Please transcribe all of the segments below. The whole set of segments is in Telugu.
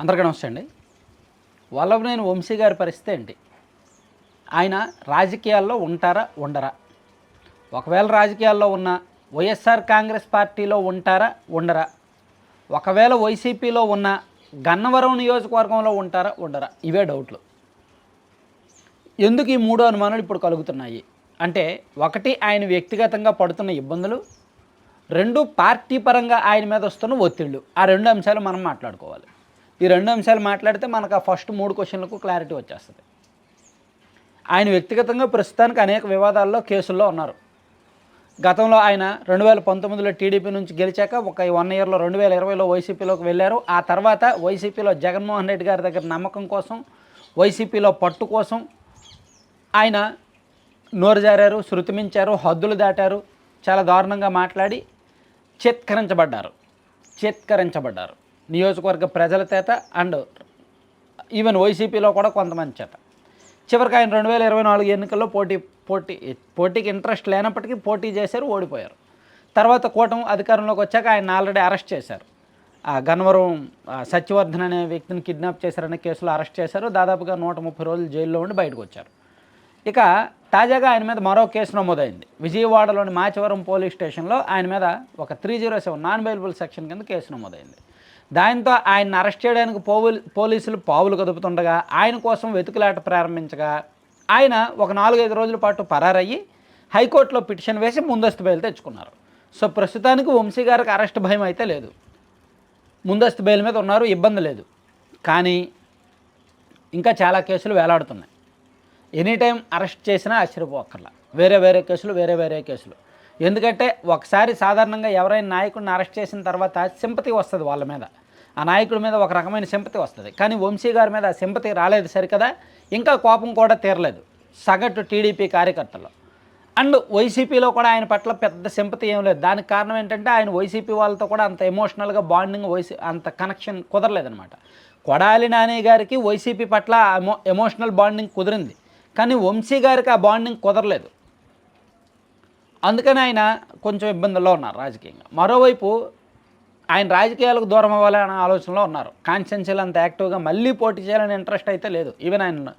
అందరికీ నమస్తే అండి. వల్లభనేని వంశీ గారి పరిస్థితి ఏంటి? ఆయన రాజకీయాల్లో ఉంటారా ఉండరా? ఒకవేళ రాజకీయాల్లో ఉన్న వైఎస్ఆర్ కాంగ్రెస్ పార్టీలో ఉంటారా ఉండరా? ఒకవేళ వైసీపీలో ఉన్న గన్నవరం నియోజకవర్గంలో ఉంటారా ఉండరా? ఇవే డౌట్లు. ఎందుకు ఈ మూడు అనుమానాలు ఇప్పుడు కలుగుతున్నాయి? అంటే ఒకటి ఆయన వ్యక్తిగతంగా పడుతున్న ఇబ్బందులు. రెండు పార్టీ పరంగా ఆయన మీద వస్తున్న ఒత్తిళ్ళు. ఆ రెండు అంశాలు మనం మాట్లాడుకోవాలి. ఈ రెండు అంశాలు మాట్లాడితే మనకు ఆ ఫస్ట్ మూడు క్వశ్చన్లకు క్లారిటీ వచ్చేస్తుంది. ఆయన వ్యక్తిగతంగా ప్రస్తుతానికి అనేక వివాదాల్లో కేసుల్లో ఉన్నారు. గతంలో ఆయన రెండు వేల పంతొమ్మిదిలో టీడీపీ నుంచి గెలిచాక ఒక వన్ ఇయర్లో రెండు వేల ఇరవైలో వైసీపీలోకి వెళ్ళారు. ఆ తర్వాత వైసీపీలో జగన్మోహన్ రెడ్డి గారి దగ్గర నమ్మకం కోసం వైసీపీలో పట్టు కోసం ఆయన నోరు జారారు శృతిమించారు హద్దులు దాటారు చాలా దారుణంగా మాట్లాడి చిత్కరించబడ్డారు. చిత్కరించబడ్డారు. నియోజకవర్గ ప్రజల చేత అండ్ ఈవెన్ వైసీపీలో కూడా కొంతమంది చేత. చివరికి ఆయన రెండు వేల ఇరవై నాలుగు ఎన్నికల్లో పోటీ పోటీ పోటీకి ఇంట్రెస్ట్ లేనప్పటికీ పోటీ చేశారు ఓడిపోయారు. తర్వాత కూటమి అధికారంలోకి వచ్చాక ఆయన ఆల్రెడీ అరెస్ట్ చేశారు. ఆ గన్నవరం సత్యవర్ధన్ అనే వ్యక్తిని కిడ్నాప్ చేశారనే కేసులో అరెస్ట్ చేశారు. దాదాపుగా నూట ముప్పై రోజులు జైల్లో ఉండి బయటకు వచ్చారు. ఇక తాజాగా ఆయన మీద మరో కేసు నమోదైంది. విజయవాడలోని మాచవరం పోలీస్ స్టేషన్లో ఆయన మీద ఒక three zero seven non available section కింద కేసు నమోదైంది. దాంతో ఆయన అరెస్ట్ చేయడానికి పోవులు పోలీసులు పావులు కదుపుతుండగా ఆయన కోసం వెతుకులాట ప్రారంభించగా ఆయన ఒక నాలుగైదు రోజుల పాటు పరారయ్యి హైకోర్టులో పిటిషన్ వేసి ముందస్తు బెయిల్ తెచ్చుకున్నారు. సో ప్రస్తుతానికి వంశీ గారికి అరెస్ట్ భయం అయితే లేదు. ముందస్తు బెయిల్ మీద ఉన్నారు ఇబ్బంది లేదు. కానీ ఇంకా చాలా కేసులు వేలాడుతున్నాయి. ఎనీ టైం అరెస్ట్ చేసినా ఆశ్చర్యపోక్కర్లా. వేరే వేరే కేసులు వేరే వేరే కేసులు. ఎందుకంటే ఒకసారి సాధారణంగా ఎవరైనా నాయకుడిని అరెస్ట్ చేసిన తర్వాత సింపతి వస్తుంది వాళ్ళ మీద. ఆ నాయకుడి మీద ఒక రకమైన సింపతి వస్తుంది. కానీ వంశీ గారి మీద ఆ సింపతి రాలేదు సరికదా? ఇంకా కోపం కూడా తీరలేదు. సగటు టీడీపీ కార్యకర్తలు. అండ్ వైసీపీలో కూడా ఆయన పట్ల పెద్ద సింపతి ఏం లేదు. దానికి కారణం ఏంటంటే ఆయన వైసీపీ వాళ్ళతో కూడా అంత ఎమోషనల్గా బాండింగ్ వైసీ అంత కనెక్షన్ కుదరలేదనమాట కొడాలి నాని గారికి వైసీపీ పట్ల ఎమోషనల్ బాండింగ్ కుదిరింది. కానీ వంశీ గారికి ఆ బాండింగ్ కుదరలేదు. అందుకని ఆయన కొంచెం ఇబ్బందుల్లో ఉన్నారు రాజకీయంగా. మరోవైపు ఆయన రాజకీయాలకు దూరం అవ్వాలనే ఆలోచనలో ఉన్నారు. కాన్స్టెన్సీలు అంత యాక్టివ్గా మళ్ళీ పోటీ చేయాలని ఇంట్రెస్ట్ అయితే లేదు. ఈవెన్ ఆయన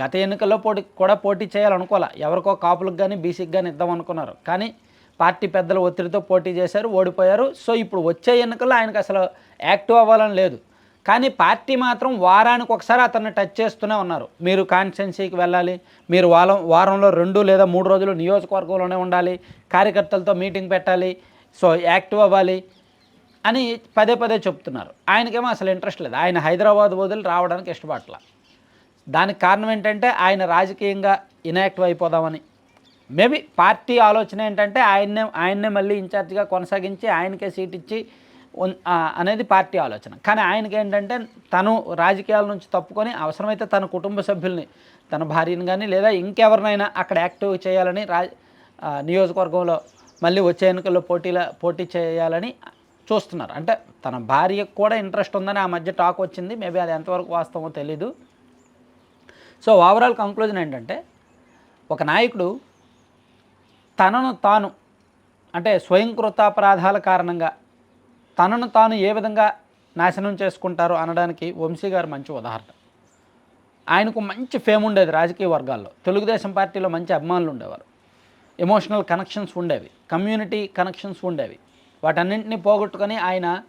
గత ఎన్నికల్లో పోటీ కూడా పోటీ చేయాలనుకోలే ఎవరికో కాపులకు కానీ బీసీకి కానీ ఇద్దాం అనుకున్నారు. కానీ పార్టీ పెద్దల ఒత్తిడితో పోటీ చేశారు ఓడిపోయారు. సో ఇప్పుడు వచ్చే ఎన్నికల్లో ఆయనకు అసలు యాక్టివ్ అవ్వాలని లేదు. కానీ పార్టీ మాత్రం వారానికి ఒకసారి అతన్ని టచ్ చేస్తూనే ఉన్నారు. మీరు కాన్స్టెన్సీకి వెళ్ళాలి మీరు వారం వారంలో రెండు లేదా మూడు రోజులు నియోజకవర్గంలోనే ఉండాలి కార్యకర్తలతో మీటింగ్ పెట్టాలి సో యాక్టివ్ అవ్వాలి అని పదే పదే చెప్తున్నారు. ఆయనకేమో అసలు ఇంట్రెస్ట్ లేదు. ఆయన హైదరాబాద్ వదిలి రావడానికి ఇష్టపడట్ల. దానికి కారణం ఏంటంటే ఆయన రాజకీయంగా ఇనాక్టివ్ అయిపోదామని. మేబీ పార్టీ ఆలోచన ఏంటంటే ఆయన్నే ఆయన్నే మళ్ళీ ఇన్ఛార్జిగా కొనసాగించి ఆయనకే సీట్ ఇచ్చి అనేది పార్టీ ఆలోచన. కానీ ఆయనకి ఏంటంటే తను రాజకీయాల నుంచి తప్పుకొని అవసరమైతే తన కుటుంబ సభ్యుల్ని తన భార్యను కానీ లేదా ఇంకెవరినైనా అక్కడ యాక్టివ్ చేయాలని రా నియోజకవర్గంలో మళ్ళీ వచ్చే ఎన్నికల్లో పోటీల పోటీ చేయాలని చూస్తున్నారు. అంటే తన భార్యకు కూడా ఇంట్రెస్ట్ ఉందని ఆ మధ్య టాక్ వచ్చింది. మేబీ అది ఎంతవరకు వాస్తవమో తెలీదు. సో ఓవరాల్ కంక్లూజన్ ఏంటంటే ఒక నాయకుడు తనను తాను అంటే స్వయంకృతాపరాధాల కారణంగా తనను తాను ఏ విధంగా నాశనం చేసుకుంటారో అనడానికి వంశీ గారు మంచి ఉదాహరణ. ఆయనకు మంచి ఫేమ్ ఉండేది రాజకీయ వర్గాల్లో. తెలుగుదేశం పార్టీలో మంచి అభిమానులు ఉండేవారు. ఎమోషనల్ కనెక్షన్స్ ఉండేవి. కమ్యూనిటీ కనెక్షన్స్ ఉండేవి. వాటన్నింటినీ పోగొట్టుకొని ఆయన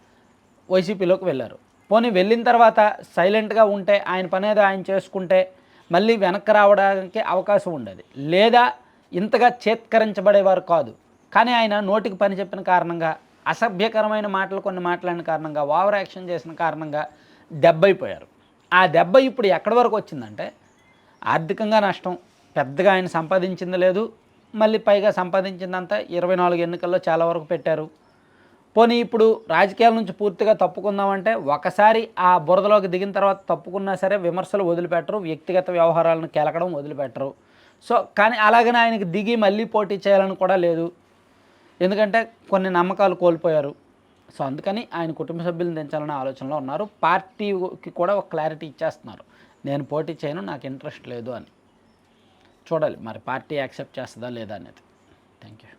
వైసీపీలోకి వెళ్ళారు. పోనీ వెళ్ళిన తర్వాత సైలెంట్గా ఉంటే ఆయన పనేదో ఆయన చేసుకుంటే మళ్ళీ వెనక్కి రావడానికి అవకాశం ఉండేది. లేదా ఇంతగా చేత్కరించబడేవారు కాదు. కానీ ఆయన నోటికి పని చెప్పిన కారణంగా అసభ్యకరమైన మాటలు కొన్ని మాట్లాడిన కారణంగా ఓవర్ యాక్షన్ చేసిన కారణంగా దెబ్బైపోయారు ఆ దెబ్బ ఇప్పుడు ఎక్కడి వరకు వచ్చిందంటే ఆర్థికంగా నష్టం పెద్దగా ఆయన సంపాదించింది లేదు మళ్ళీ పైగా సంపాదించిందంతా ఇరవై నాలుగు ఎన్నికల్లో చాలా వరకు పెట్టారు. పోనీ ఇప్పుడు రాజకీయాల నుంచి పూర్తిగా తప్పుకుందామంటే ఒకసారి ఆ బురదలోకి దిగిన తర్వాత తప్పుకున్నా సరే విమర్శలు వదిలిపెట్టరు వ్యక్తిగత వ్యవహారాలను కెలకడం వదిలిపెట్టరు. సో కానీ అలాగనే ఆయనకి దిగి మళ్ళీ పోటీ చేయాలని కూడా లేదు. ఎందుకంటే కొన్ని నమ్మకాలు కోల్పోయారు. సో అందుకని ఆయన కుటుంబ సభ్యులను దించాలనే ఆలోచనలో ఉన్నారు. పార్టీకి కూడా ఒక క్లారిటీ ఇచ్చేస్తున్నారు. నేను పోటీ చేయను నాకు ఇంట్రెస్ట్ లేదు అని. చూడాలి మరి పార్టీ యాక్సెప్ట్ చేస్తుందా లేదా అనేది. Thank you